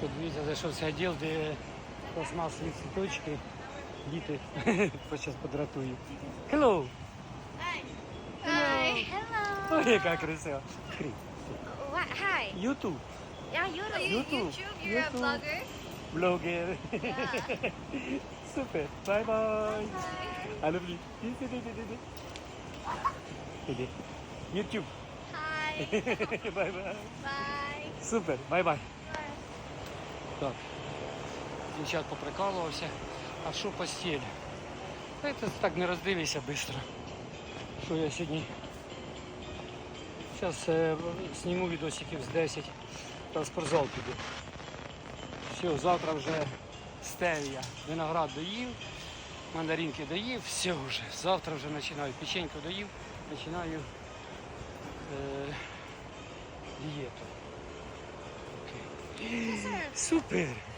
Що дивіться, зайшов в цей відділ, де пластмасові цвіточки, діти зараз подратую. Hello! Hi. Hello. Ой, яка красива. Крі. What? Hi. Ютуб, Yeah, you know YouTube. YouTube. You're YouTube. a blogger. блогер. Yeah. Супер. Бай-бай. Hi. I love you. Іди, іди, іди, іди. Іди. Ютуб. Hi. Бай-бай. Bye. Супер. Бай-бай. Так. Дівчат поприкалувався. А що постіль? Та це так не роздивися швидко. Що я сьогодні. Зараз е, зніму відосиків з 10 та спортзал піду. Все, завтра вже стевія. Виноград доїв, мандаринки доїв, все вже. Завтра вже починаю. Печеньку доїв, починаю е, дієту. Супер! Sir.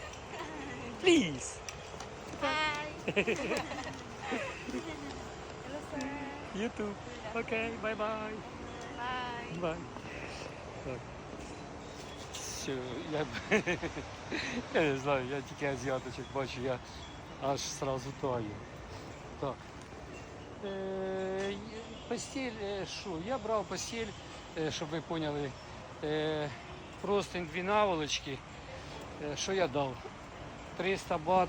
YouTube. Окей, бай-бай. Bye. Бай. Так. Все, я, я не знаю, я тільки азіаточок бачу, я аж сразу таю. Так. Е, постіль, е, що? Я брав постіль, е, щоб ви поняли, простень дві наволочки. Що я дав? 300 бат,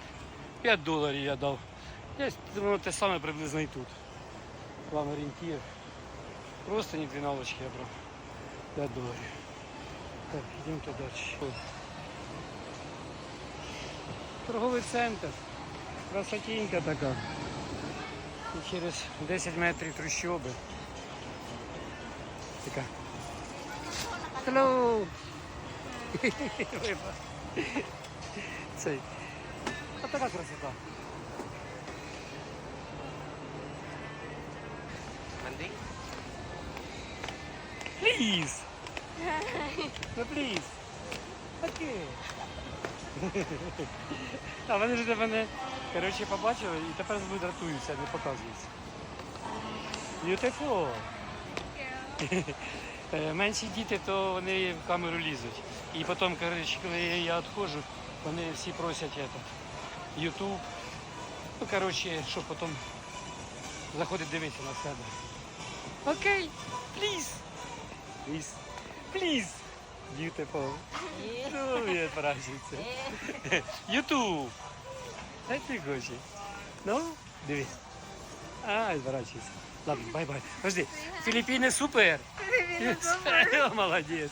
5 доларів я дав. Я думаю, те саме приблизно і тут. Вам орієнтир. Просто дві наволочки я брав. 5 доларів. Так, йдемо далі. Торговий центр. Красотінька така. І через 10 метрів трущоби. Така. Hello! Цей. А така красота. Please! Ну! Окей. А вони ж мене, коротше, побачили і тепер будуть дратуються, не показуються. Beautiful. Е, Менші діти, то вони в камеру лізуть. І потім, коротше, коли я відходжу, вони всі просять YouTube. Ну, коротше, щоб потім заходить дивитися на себе. Окей, please. Please. Please. Beautiful. Привіт, пращиця. YouTube. Дай ти хоче. Ну, дивись. Ай, зворачуйся. Ладно, бай-бай. Подожди. Филиппины супер. Молодець.